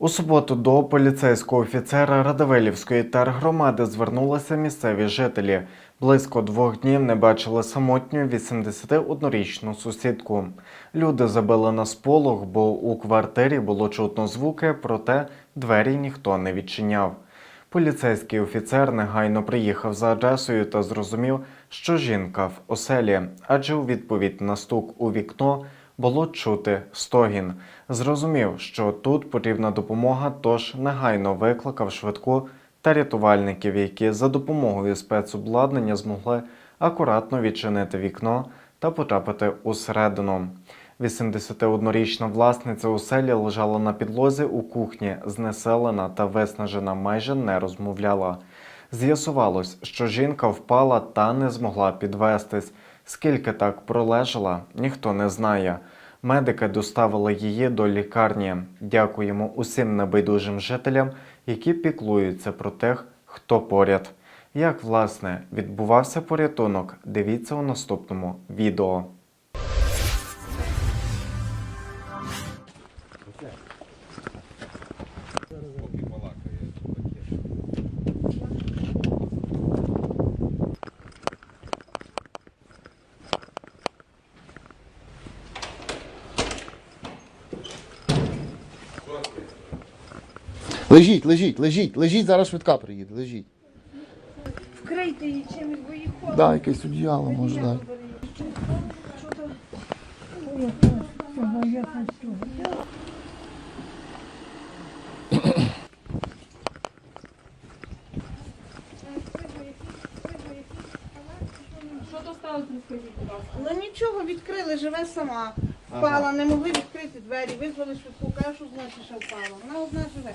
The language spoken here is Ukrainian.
У суботу до поліцейського офіцера Радивилівської тергромади звернулися місцеві жителі. Близько двох днів не бачили самотню 81-річну сусідку. Люди забили на сполох, бо у квартирі було чутно звуки, проте двері ніхто не відчиняв. Поліцейський офіцер негайно приїхав за адресою та зрозумів, що жінка в оселі, адже у відповідь на стук у вікно було чути стогін. Зрозумів, що тут потрібна допомога, тож негайно викликав швидку та рятувальників, які за допомогою спецобладнання змогли акуратно відчинити вікно та потрапити усередину. 81-річна власниця оселі лежала на підлозі у кухні, знеселена та виснажена, майже не розмовляла. З'ясувалось, що жінка впала та не змогла підвестись. Скільки так пролежала, ніхто не знає. Медики доставили її до лікарні. Дякуємо усім небайдужим жителям, які піклуються про тих, хто поряд. Як власне відбувався порятунок? Дивіться у наступному відео. Лежіть, лежіть, лежіть, лежіть, зараз швидка приїде, лежіть. Вкрийте її чимось, бо її холодно. Да, якесь одіяло може дати. Що то сталося, розкажіть, будь ласка. Ну нічого, відкрили, живе сама. Впала, не могли відкрити двері, визвали швидку, кажу, що значить, що впала. Вона одна живе.